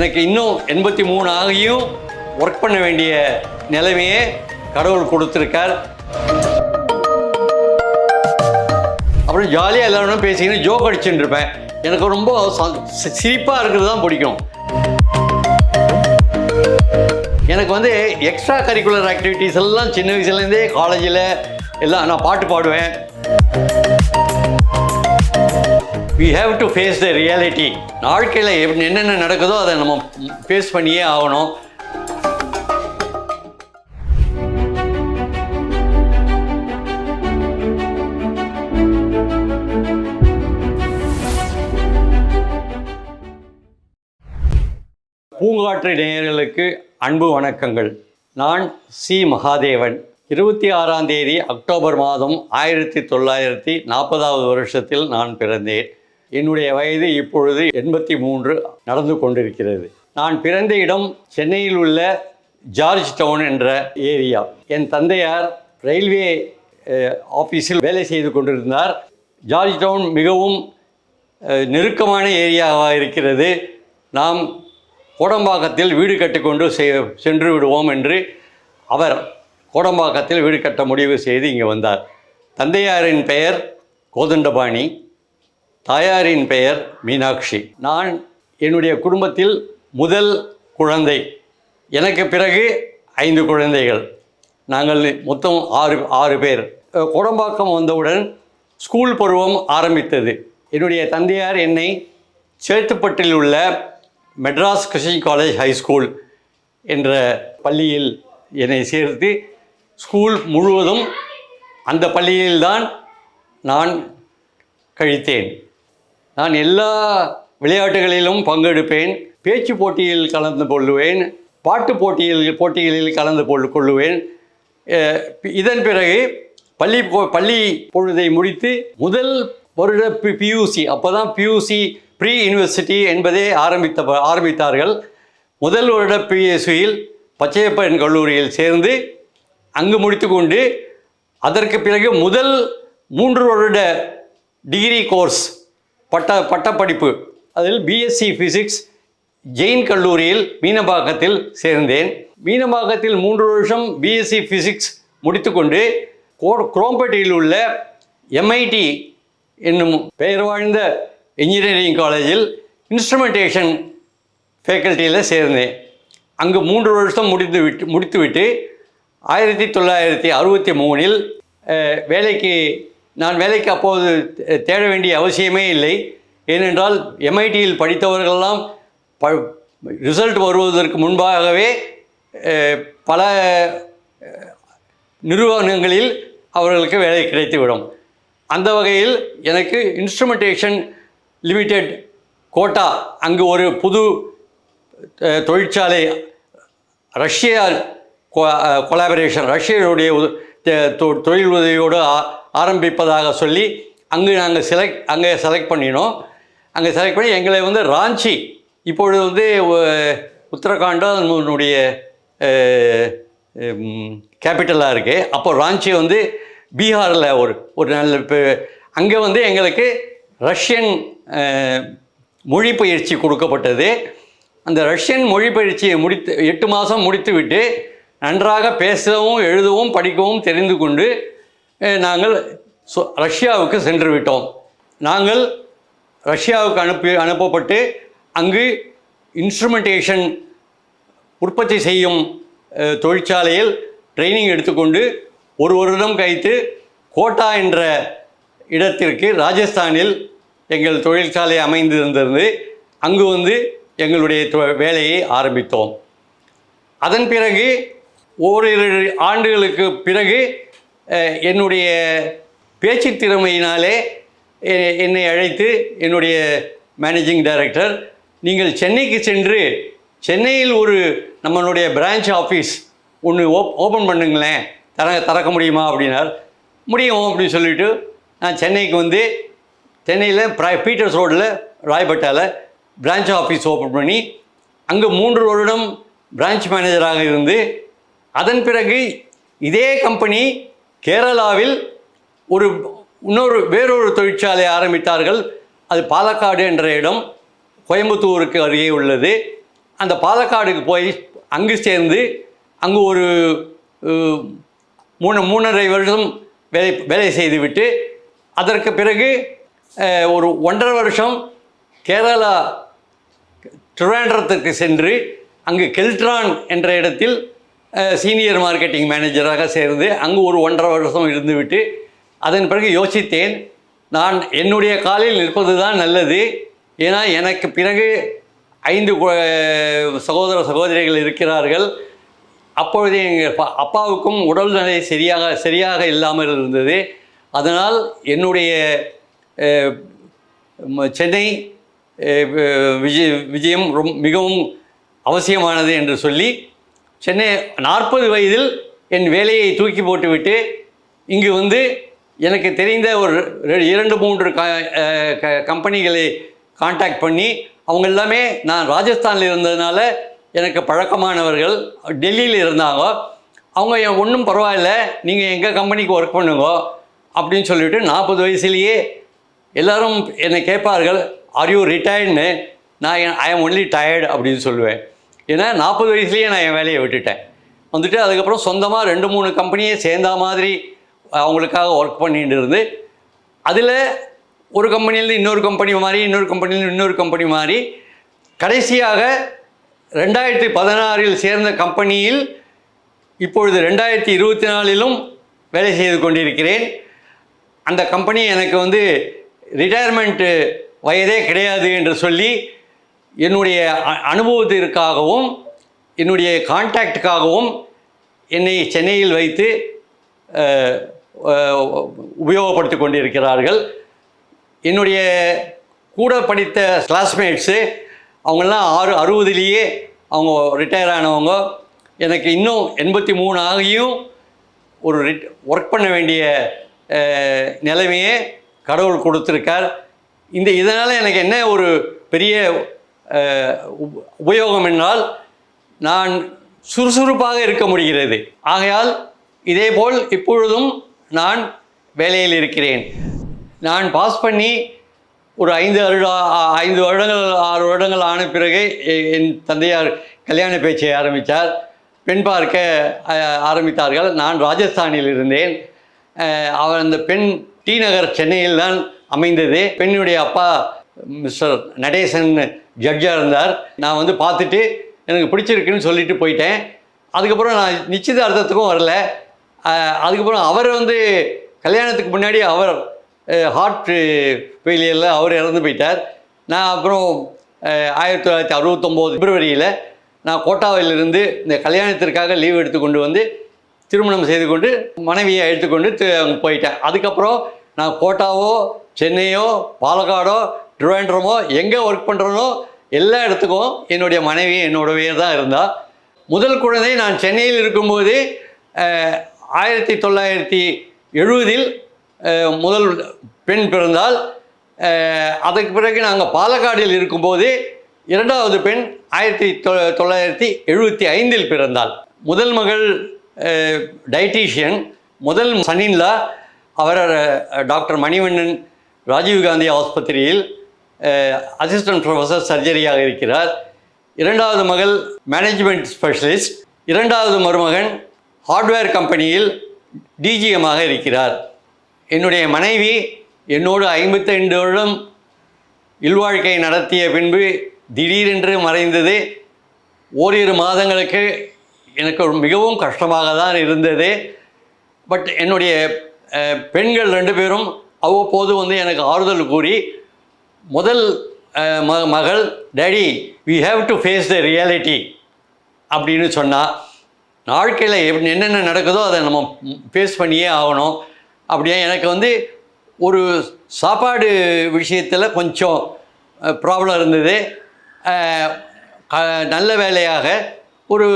எனக்கு இன்னும் எண்பத்தி மூணு ஆகியும் ஒர்க் பண்ண வேண்டிய நிலைமையே கடவுள் கொடுத்துருக்கார். அப்புறம் ஜாலியாக எல்லாரும் பேசிக்கின்னு ஜோக் அடிச்சுட்டு இருப்பேன். எனக்கு ரொம்ப சிரிப்பாக இருக்கிறது தான் பிடிக்கும். எனக்கு வந்து எக்ஸ்ட்ரா கரிக்குலர் ஆக்டிவிட்டீஸ் எல்லாம் சின்ன வயசுலேருந்தே காலேஜில் எல்லாம் நான் பாட்டு பாடுவேன். We have to face the reality வாழ்க்கையில் என்னென்ன நடக்குதோ அதை நம்ம ஃபேஸ் பண்ணியே ஆகணும். பூங்காற்று நேயர்களுக்கு அன்பு வணக்கங்கள். நான் சி. மகாதேவன். இருபத்தி ஆறாம் தேதி அக்டோபர் மாதம் ஆயிரத்தி தொள்ளாயிரத்தி நாற்பதாவது வருஷத்தில் நான் பிறந்தேன். என்னுடைய வயது இப்பொழுது எண்பத்தி மூன்று நடந்து கொண்டிருக்கிறது நான் பிறந்த இடம் சென்னையில் உள்ள ஜார்ஜ் டவுன் என்ற ஏரியா. என் தந்தையார் ரயில்வே ஆஃபீஸில் வேலை செய்து கொண்டிருந்தார். ஜார்ஜ் டவுன் மிகவும் நெருக்கமான ஏரியாவாக இருக்கிறது. நாம் கோடம்பாக்கத்தில் வீடு கட்டிக்கொண்டு செ- சென்று விடுவோம் என்று அவர் கோடம்பாக்கத்தில் வீடு கட்ட முடிவு செய்து இங்கே வந்தார். தந்தையாரின் பெயர் கோதண்டபாணி. தாயாரின் பெயர் மீனாட்சி. நான் என்னுடைய குடும்பத்தில் முதல் குழந்தை. எனக்கு பிறகு ஐந்து குழந்தைகள். நாங்கள் மொத்தம் ஆறு ஆறு பேர். குடம்பாக்கம் வந்தவுடன் ஸ்கூல் பருவம் ஆரம்பித்தது. என்னுடைய தந்தையார் என்னை சேத்துப்பட்டில் உள்ள Madras Christian College High School என்ற பள்ளியில் என்னை சேர்த்து ஸ்கூல் முழுவதும் அந்த பள்ளியில்தான் நான் கழித்தேன். நான் எல்லா விளையாட்டுகளிலும் பங்கெடுப்பேன். பேச்சு போட்டியில் கலந்து கொள்ளுவேன். பாட்டு போட்டியில் போட்டிகளில் கலந்து கொள்ளுவேன். இதன் பிறகு பள்ளி போ- பள்ளி பொழுதை முடித்து முதல் வருட பி பியூசி அப்போ தான் பியூசி ப்ரீ யூனிவர்சிட்டி என்பதே ஆரம்பித்த ஆரம்பித்தார்கள். முதல் வருட பிஎஸ்சியில் பச்சையப்பன் கல்லூரியில் சேர்ந்து அங்கு முடித்துக்கொண்டு அதற்கு பிறகு முதல் மூன்று வருட டிகிரி கோர்ஸ் பட்ட பட்டப்படிப்பு. அதில் பிஎஸ்சி ஃபிசிக்ஸ் ஜெயின் கல்லூரியில் மீனம்பாக்கத்தில் சேர்ந்தேன். மீனம்பாக்கத்தில் மூன்று வருஷம் பிஎஸ்சி ஃபிசிக்ஸ் முடித்துக்கொண்டு கோ குரோம்பேட்டையில் உள்ள எம்ஐடி என்னும் பெயர் வாழ்ந்த இன்ஜினியரிங் காலேஜில் இன்ஸ்ட்ருமெண்டேஷன் ஃபேக்கல்ட்டியில் சேர்ந்தேன். அங்கு மூன்று வருஷம் முடித்து விட்டு முடித்துவிட்டு ஆயிரத்தி தொள்ளாயிரத்தி அறுபத்தி மூணில் வேலைக்கு நான் வேலைக்கு அப்போது தே- தேட வேண்டிய அவசியமே இல்லை. ஏனென்றால் எம்ஐடியில் படித்தவர்களெல்லாம் ப ரிசல்ட் வருவதற்கு முன்பாகவே பல நிறுவனங்களில் அவர்களுக்கு வேலை கிடைத்துவிடும். அந்த வகையில் எனக்கு இன்ஸ்ட்ருமெண்டேஷன் லிமிடெட் கோட்டா அங்கு ஒரு புது தொழிற்சாலை ரஷ்யா கொலாபரேஷன் ரஷ்யனுடைய உத- தொழில் உதவியோடு ஆரம்பிப்பதாக சொல்லி அங்கு நாங்கள் செலக்ட் அங்கே செலக்ட் பண்ணினோம். அங்கே செலக்ட் பண்ணி எங்களை வந்து ராஞ்சி இப்பொழுது வந்து உத்தரகாண்டா நம்மளுடைய கேபிட்டலாக இருக்குது அப்போ ராஞ்சி வந்து பீகாரில் ஒரு ஒரு நல்ல இப்போ அங்கே வந்து எங்களுக்கு ரஷ்யன் மொழி பயிற்சி கொடுக்கப்பட்டது. அந்த ரஷ்யன் மொழி பயிற்சியை முடித்து எட்டு மாதம் முடித்துவிட்டு நன்றாக பேசவும் எழுதவும் படிக்கவும் தெரிந்து கொண்டு நாங்கள் ரஷ்யாவுக்கு சென்று விட்டோம் நாங்கள் ரஷ்யாவுக்கு அனுப்பி அனுப்பப்பட்டு அங்கு இன்ஸ்ட்ருமெண்டேஷன் உற்பத்தி செய்யும் தொழிற்சாலையில் ட்ரைனிங் எடுத்துக்கொண்டு ஒரு வருடம் கழித்து கோட்டா என்ற இடத்திற்கு ராஜஸ்தானில் எங்கள் தொழிற்சாலை அமைந்திருந்தது. அங்கு வந்து எங்களுடைய தொ- வேலையை ஆரம்பித்தோம். அதன் பிறகு ஓரிரு ஆண்டுகளுக்கு பிறகு என்னுடைய பேச்சு திறமையினாலே என்னை அழைத்து என்னுடைய மேனேஜிங் டைரக்டர் நீங்கள் சென்னைக்கு சென்று சென்னையில் ஒரு நம்மளுடைய பிரான்ச் ஆஃபீஸ் ஒன்று ஓப் ஓப்பன் பண்ணுங்களேன் தர திறக்க முடியுமா அப்படின்னார். முடியும் அப்படின்னு சொல்லிட்டு நான் சென்னைக்கு வந்து சென்னையில் ப்ரா பீட்டர்ஸ் ரோட்டில் ராய்பட்டாவில் பிரான்ச் ஆஃபீஸ் ஓப்பன் பண்ணி அங்கே மூன்று வருடம் பிரான்ச் மேனேஜராக இருந்து அதன் பிறகு இதே கம்பெனி கேரளாவில் ஒரு இன்னொரு வேறொரு தொழிற்சாலை ஆரம்பித்தார்கள். அது பாலக்காடு என்ற இடம். கோயம்புத்தூருக்கு அருகே உள்ளது. அந்த பாலக்காடுக்கு போய் அங்கு சேர்ந்து அங்கு ஒரு மூணு மூணரை வருஷம் வேலை வேலை செய்துவிட்டு அதற்கு பிறகு ஒரு ஒன்றரை வருஷம் கேரளா திருவேண்டரத்திற்கு சென்று அங்கு கெல்ட்ரான் என்ற இடத்தில் சீனியர் மார்க்கெட்டிங் மேனேஜராக சேர்ந்து அங்கு ஒரு ஒன்றரை வருஷம் இருந்துவிட்டு அதன் பிறகு யோசித்தேன் நான் என்னுடைய காலில் நிற்பது தான் நல்லது. ஏன்னா எனக்கு பிறகு ஐந்து சகோதர சகோதரிகள் இருக்கிறார்கள். அப்பொழுது எங்கள் அப்பாவுக்கும் உடல்நிலை சரியாக சரியாக இல்லாமல் இருந்தது. அதனால் என்னுடைய சென்னை விஜய் விஜயம் ரொம் மிகவும் அவசியமானது என்று சொல்லி சென்னை நாற்பது வயதில் என் வேலையை தூக்கி போட்டுவிட்டு இங்கு வந்து எனக்கு தெரிந்த ஒரு ரெ- இரண்டு மூன்று க- கம்பெனிகளை காண்டாக்ட் பண்ணி அவங்க எல்லாமே நான் ராஜஸ்தானில் இருந்ததுனால எனக்கு பழக்கமானவர்கள் டெல்லியில் இருந்தாங்க. அவங்க என் ஒன்றும் பரவாயில்ல. நீங்கள் எங்கள் கம்பெனிக்கு ஒர்க் பண்ணுங்க? அப்படின்னு சொல்லிவிட்டு நாற்பது வயசுலேயே எல்லோரும் என்னை கேட்பார்கள் ஆர் யூ ரிட்டையர்டுன்னு நான் ஐ எம் ஒன்லி டயர்டு அப்படின்னு சொல்லுவேன். ஏன்னா நாற்பது வயசுலேயே நான் என் வேலையை விட்டுட்டேன். வந்துட்டு அதுக்கப்புறம் சொந்தமாக ரெண்டு மூணு கம்பெனியை சேர்ந்தா மாதிரி அவங்களுக்காக ஒர்க் பண்ணிட்டு இருந்து அதில் ஒரு கம்பெனிலேருந்து இன்னொரு கம்பெனி மாதிரி இன்னொரு கம்பெனிலேருந்து இன்னொரு கம்பெனி மாதிரி கடைசியாக ரெண்டாயிரத்தி பதினாறில் சேர்ந்த கம்பெனியில் இப்பொழுது ரெண்டாயிரத்தி இருபத்தி நாலிலும் வேலை செய்து கொண்டிருக்கிறேன். அந்த கம்பெனி எனக்கு வந்து ரிட்டையர்மெண்ட்டு வயதே கிடையாது என்று சொல்லி என்னுடைய அ- அனுபவத்திற்காகவும் என்னுடைய கான்டாக்டுக்காகவும் என்னை சென்னையில் வைத்து உபயோகப்படுத்தி கொண்டிருக்கிறார்கள். என்னுடைய கூட படித்த கிளாஸ்மேட்ஸு அவங்கெல்லாம் ஆறு அறுபதுலேயே அவங்க ரிட்டையர் ஆனவங்க. எனக்கு இன்னும் எண்பத்தி மூணு ஆகியும் ஒரு ரிட் ஒர்க் பண்ண வேண்டிய நிலைமையே கடவுள் கொடுத்துருக்கார். இந்த இதனால் எனக்கு என்ன ஒரு பெரிய உபயோகம் என்றால் நான் சுறுசுறுப்பாக இருக்க முடிகிறது. ஆகையால் இதேபோல் இப்பொழுதும் நான் வேலையில் இருக்கிறேன். நான் பாஸ் பண்ணி ஒரு ஐந்து வருட ஐந்து வருடங்கள் ஆறு வருடங்கள் ஆன பிறகு எ- என் தந்தையார் கல்யாண பேச்சை ஆரம்பித்தார். பெண் பார்க்க ஆரம்பித்தார்கள். நான் ராஜஸ்தானில் இருந்தேன். அவர் அந்த பெண் டி நகர் சென்னையில் தான் அமைந்தது. பெண்ணுடைய அப்பா மிஸ்டர் நடேசன் ஜட்ஜாக இருந்தார். நான் வந்து பார்த்துட்டு எனக்கு பிடிச்சிருக்குன்னு சொல்லிட்டு போயிட்டேன். அதுக்கப்புறம் நான் நிச்சயதார்த்தத்துக்கும் வரல. அதுக்கப்புறம் அவர் வந்து கல்யாணத்துக்கு முன்னாடி அவர் ஹார்ட் ஃபெயிலியரில் அவர் இறந்து போயிட்டார். நான் அப்புறம் ஆயிரத்தி தொள்ளாயிரத்தி அறுபத்தொம்போது பிப்ரவரியில் நான் கோட்டாவிலிருந்து இந்த கல்யாணத்திற்காக லீவ் எடுத்துக்கொண்டு வந்து திருமணம் செய்து கொண்டு மனைவியை எடுத்துக்கொண்டு அங்கே போயிட்டேன். அதுக்கப்புறம் நான் கோட்டாவோ சென்னையோ பாலக்காடோ திருவேண்டரமோ எங்கே ஒர்க் பண்ணுறனோ எல்லா இடத்துக்கும் என்னுடைய மனைவி என்னோடவே தான் இருந்தா. முதல் குழந்தை நான் சென்னையில் இருக்கும்போது ஆயிரத்தி தொள்ளாயிரத்தி எழுபதில் முதல் பெண் பிறந்தால் அதற்கு பிறகு நாங்கள் பாலக்காடில் இருக்கும்போது இரண்டாவது பெண் ஆயிரத்தி தொ தொள்ளாயிரத்தி எழுபத்தி ஐந்தில் பிறந்தாள். முதல் மகள் டைட்டீஷியன் முதல் சனின்லா அவர் டாக்டர் மணிவண்ணன் ராஜீவ்காந்தி ஆஸ்பத்திரியில் அசிஸ்டன்ட் ப்ரொஃபஸர் சர்ஜரியாக இருக்கிறார். இரண்டாவது மகள் மேனேஜ்மெண்ட் ஸ்பெஷலிஸ்ட் இரண்டாவது மருமகன் ஹார்ட்வேர் கம்பெனியில் டிஜிஎமாக இருக்கிறார். என்னுடைய மனைவி என்னோடு ஐம்பத்தைந்து வருடம் இல்வாழ்க்கை நடத்திய பின்பு திடீரென்று மறைந்தது. ஓரிரு மாதங்களுக்கு எனக்கு மிகவும் கஷ்டமாக தான் இருந்தது. பட் என்னுடைய பெண்கள் ரெண்டு பேரும் அவ்வப்போது வந்து எனக்கு ஆறுதல் கூறி முதல் ம மகள் daddy we have to face the reality அப்படின்னு சொன்னால் வாழ்க்கையில் எப் என்னென்ன நடக்குதோ அதை நம்ம ஃபேஸ் பண்ணியே ஆகணும். அப்படியே எனக்கு வந்து ஒரு சாப்பாடு விஷயத்தில் கொஞ்சம் ப்ராப்ளம் இருந்தது. க- நல்ல வேலையாக ஒரு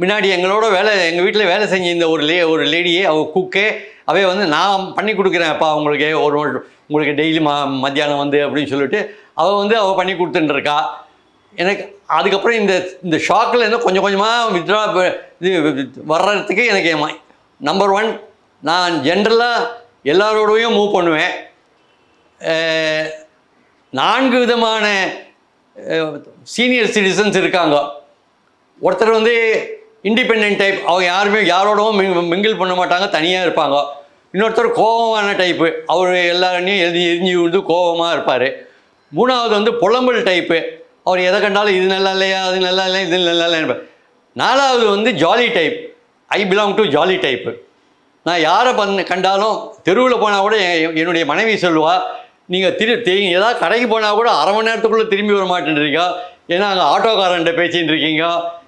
முன்னாடி எங்களோட வேலை எங்கள் வீட்டில் வேலை செஞ்சிருந்த ஒரு லே ஒரு லேடியே அவள் குக்கே அவே வந்து நான் பண்ணி கொடுக்குறேன் அப்பா உங்களுக்கு ஒரு உங்களுக்கு டெய்லி ம மத்தியானம் வந்து அப்படின்னு சொல்லிட்டு அவள் வந்து அவள் பண்ணி கொடுத்துட்டுருக்கா எனக்கு அதுக்கப்புறம் இந்த இந்த ஷாக்கில் இருந்து கொஞ்சம் கொஞ்சமாக வித்ரா இது வர்றதுக்கு எனக்கு நம்பர் ஒன் நான் ஜென்ரலாக எல்லாரோடையும் மூவ் பண்ணுவேன். நான்கு விதமான சீனியர் சிட்டிசன்ஸ் இருக்காங்க. ஒருத்தர் வந்து இண்டிபெண்ட் டைப் அவங்க யாருமே யாரோடவும் மிங் மிங்கிள் பண்ண மாட்டாங்க தனியாக இருப்பாங்க. இன்னொருத்தர் கோபமான டைப்பு அவர் எல்லாரையும் எழுதி எரிஞ்சு விழுந்து கோபமாக இருப்பார். மூணாவது வந்து புலம்பல் டைப்பு அவர் எதை கண்டாலும் இது நல்லா இல்லையா அது நல்லா இல்லையா இது நல்லா இல்லையா நாலாவது வந்து jolly type I belong to jolly type நான் யாரை பண்ண கண்டாலும் தெருவில் போனால் கூட என்னுடைய மனைவி சொல்லுவாள் நீங்கள் திரு தெரி ஏதாவது கடைக்கு போனால் கூட அரை மணி நேரத்துக்குள்ளே திரும்பி வர மாட்டேன்றீங்க. ஏன்னா அங்கே ஆட்டோக்காரன்ட்ட பேசின்னு இருக்கீங்க.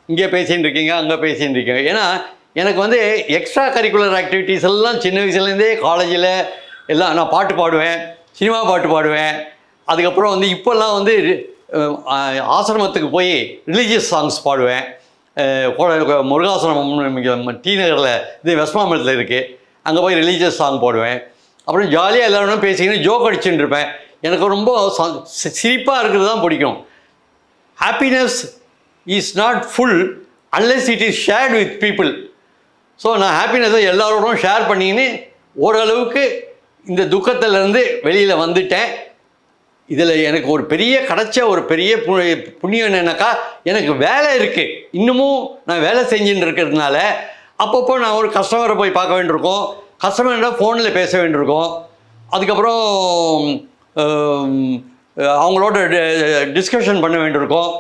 இங்கே பேசின்னு இருக்கீங்க அங்கே பேசின்னு இருக்கீங்க. ஏன்னா எனக்கு வந்து எக்ஸ்ட்ரா கரிக்குலர் ஆக்டிவிட்டீஸ் எல்லாம் சின்ன வயசுலேருந்தே காலேஜில் எல்லாம் நான் பாட்டு பாடுவேன் சினிமா பாட்டு பாடுவேன். அதுக்கப்புறம் வந்து இப்போல்லாம் வந்து ஆசிரமத்துக்கு போய் ரிலீஜியஸ் சாங்ஸ் பாடுவேன். முருகாசிரமம் கோ- டி நகரில் இது வெஸ்மாமலத்தில் இருக்குது அங்கே போய் ரிலீஜியஸ் சாங் போடுவேன். அப்புறம் ஜாலியாக எல்லோரும் பேசிக்கின்னு ஜோக் அடிச்சுட்டு இருப்பேன். எனக்கு ரொம்ப சிரிப்பாக இருக்கிறது தான் பிடிக்கும். Happiness is not full unless it is shared with people so நான் ஹாப்பினஸை எல்லாரோடும் ஷேர் பண்ணின்னு ஓரளவுக்கு இந்த துக்கத்திலேருந்து வெளியில் வந்துட்டேன். இதில் எனக்கு ஒரு பெரிய கிடச்ச ஒரு பெரிய பு- புண்ணியம் என்னன்னாக்கா எனக்கு வேலை இருக்குது இன்னமும் நான் வேலை செஞ்சுட்டு இருக்கிறதுனால அப்பப்போ நான் ஒரு கஸ்டமரை போய் பார்க்க வேண்டியிருக்கோம். கஸ்டமர்கிட்ட ஃபோனில் பேச வேண்டியிருக்கோம். அதுக்கப்புறம் அவங்களோட டிஸ்கஷன் பண்ண வேண்டியிருக்கோம்.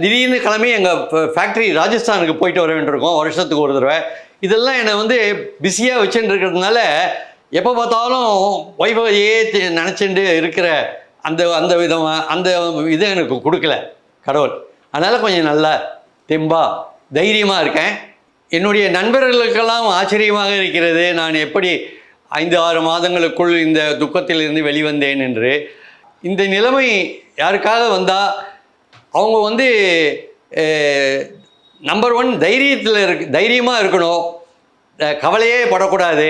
திடீர்னு கிளம்பி எங்கள் ஃபேக்ட்ரி ராஜஸ்தானுக்கு போயிட்டு வர வேண்டியிருக்கோம். வருஷத்துக்கு ஒரு தடவை. இதெல்லாம் என்னை வந்து பிஸியாக வச்சுட்டு இருக்கிறதுனால எப்போ பார்த்தாலும் ஒய்ஃபையே நினச்சிட்டு இருக்கிற அந்த அந்த விதமாக அந்த இதை எனக்கு கொடுக்கல கடவுள். அதனால் கொஞ்சம் நல்லா தெம்பா தைரியமாக இருக்கேன். என்னுடைய நண்பர்களுக்கெல்லாம் ஆச்சரியமாக இருக்கிறது நான் எப்படி ஐந்து ஆறு மாதங்களுக்குள் இந்த துக்கத்திலிருந்து வெளிவந்தேன் என்று. இந்த நிலைமை யாருக்காக வந்தால் அவங்க வந்து நம்பர் ஒன் தைரியத்தில் இருக்கு தைரியமாக இருக்கணும். கவலையே படக்கூடாது.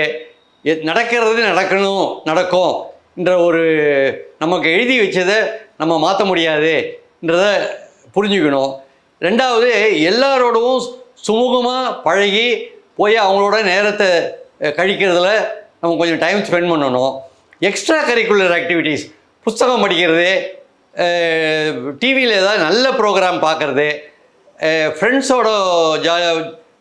நடக்கிறது நடக்கணும் நடக்கும் என்ற ஒரு நமக்கு எழுதி வச்சதை நம்ம மாற்ற முடியாதுன்றத புரிஞ்சுக்கணும். ரெண்டாவது எல்லாரோடவும் சுமூகமாக பழகி போய் அவங்களோட நேரத்தை கழிக்கிறதுல நம்ம கொஞ்சம் டைம் ஸ்பெண்ட் பண்ணணும். எக்ஸ்ட்ரா கரிக்குலர் ஆக்டிவிட்டீஸ் புஸ்தகம் படிக்கிறது டிவியில் ஏதாவது நல்ல ப்ரோக்ராம் பார்க்குறது ஃப்ரெண்ட்ஸோட ஜா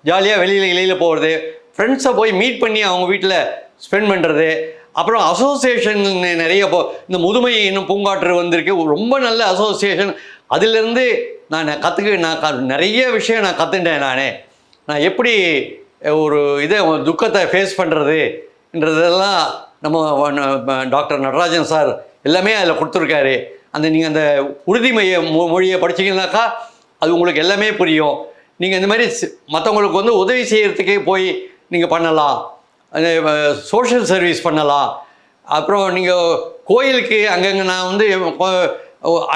ஜாலியாக வெளியில் வெளியில் போகிறது ஃப்ரெண்ட்ஸை போய் மீட் பண்ணி அவங்க வீட்டில் ஸ்பெண்ட் பண்ணுறது அப்புறம் அசோசியேஷன் நிறைய போ இந்த முதுமை இன்னும் பூங்காற்று வந்திருக்கு ரொம்ப நல்ல அசோசியேஷன் அதிலிருந்து நான் கற்றுக்க நான் நிறைய விஷயம் நான் கற்றுட்டேன் நானே. நான் எப்படி ஒரு இதை துக்கத்தை ஃபேஸ் பண்ணுறதுன்றதெல்லாம் நம்ம டாக்டர் நடராஜன் சார் எல்லாமே அதில் கொடுத்துருக்காரு. அந்த நீங்கள் அந்த உறுதிமையை மொ- மொழியை படிச்சீங்கன்னாக்கா அது உங்களுக்கு எல்லாமே புரியும். நீங்கள் இந்த மாதிரி மற்றவங்களுக்கு வந்து உதவி செய்கிறதுக்கே போய் நீங்கள் பண்ணலாம். சோஷியல் சர்வீஸ் பண்ணலாம். அப்புறம் நீங்கள் கோயிலுக்கு அங்கங்கே நான் வந்து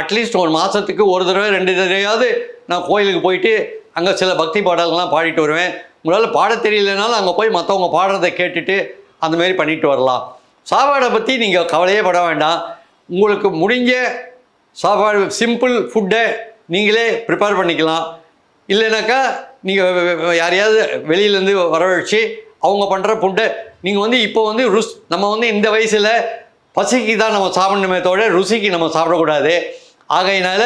அட்லீஸ்ட் ஒரு மாதத்துக்கு ஒரு தடவை ரெண்டு தடவையாவது நான் கோயிலுக்கு போயிட்டு அங்கே சில பக்தி பாடல்கள்லாம் பாடிட்டு வருவேன். உங்களால் பாட தெரியலனாலும் அங்கே போய் மற்றவங்க பாடுறதை கேட்டுட்டு அந்த மாதிரி பண்ணிட்டு வரலாம். சாப்பாடை பற்றி நீங்கள் கவலையே பட வேண்டாம். உங்களுக்கு முடிஞ்ச சாப்பாடு சிம்பிள் ஃபுட்டை நீங்களே ப்ரிப்பேர் பண்ணிக்கலாம். இல்லைனாக்கா நீங்கள் யாரையாவது வெளியிலேருந்து வரவழைச்சு அவங்க பண்ணுற ஃபுட்டை நீங்கள் வந்து இப்போ வந்து ருஸ் நம்ம வந்து இந்த வயசில் பசிக்கு தான் நம்ம சாப்பிடணுமே தவிர ருசிக்கு நம்ம சாப்பிடக்கூடாது. ஆகையினால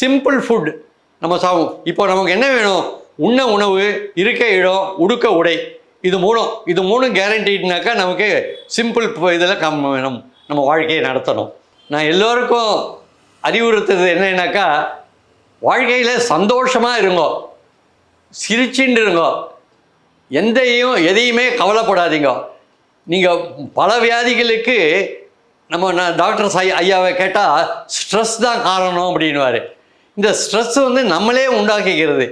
சிம்பிள் ஃபுட் நம்ம சாப்பிடும் இப்போ நமக்கு என்ன வேணும்? உண்ண உணவு இருக்க இடம் உடுக்க உடை. இது மூணும் இது மூணும் கேரண்டீட்னாக்கா நமக்கு சிம்பிள் இதில் கம் நம்ம வாழ்க்கையை நடத்தணும். நான் எல்லோருக்கும் அறிவுறுத்துறது என்னன்னாக்கா வாழ்க்கையில் சந்தோஷமாக இருங்கோ. சிரிச்சுட்டு இருங்கோ எந்தையும் எதையுமே கவலைப்படாதீங்க. நீங்கள் பல வியாதிகளுக்கு நம்ம நான் டாக்டர் ஐ ஐயாவை கேட்டால் ஸ்ட்ரெஸ் தான் காரணம் அப்படின்வார் இந்த ஸ்ட்ரெஸ் வந்து நம்மளே உண்டாக்கிக்கிறது.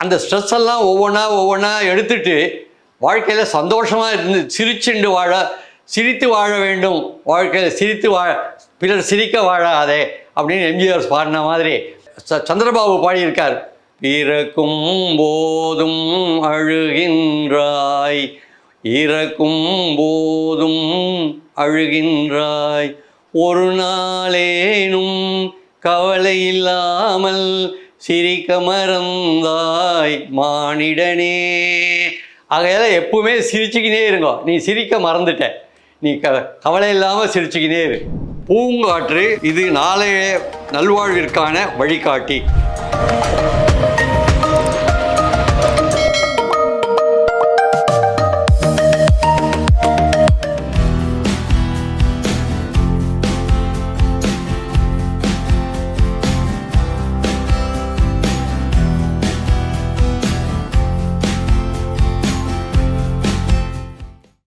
அந்த ஸ்ட்ரெஸ் எல்லாம் ஒவ்வொன்றா ஒவ்வொன்றா எடுத்துட்டு வாழ்க்கையில் சந்தோஷமாக இருந்து சிரிச்சுண்டு வாழ சிரித்து வாழ வேண்டும். வாழ்க்கையில் சிரித்து வாழ பிறர் சிரிக்க வாழாதே அப்படின்னு எம்ஜிஆர் பாடின மாதிரி ச- சந்திரபாபு பாடியிருக்கார். பிறக்கும் போதும் அழுகின்றாய் இறக்கும் போதும் அழுகின்றாய். ஒரு நாளேனும் கவலை இல்லாமல் சிரிக்க மறந்தாய் மானிடனே. ஆகையால் எப்பவுமே சிரிச்சுக்கினே இருங்கோ. நீ சிரிக்க மறந்துட்ட. நீ க கவலை இல்லாமல் சிரிச்சுக்கினே இரு. பூங்காற்று இது நாளைய நல்வாழ்விற்கான வழிகாட்டி.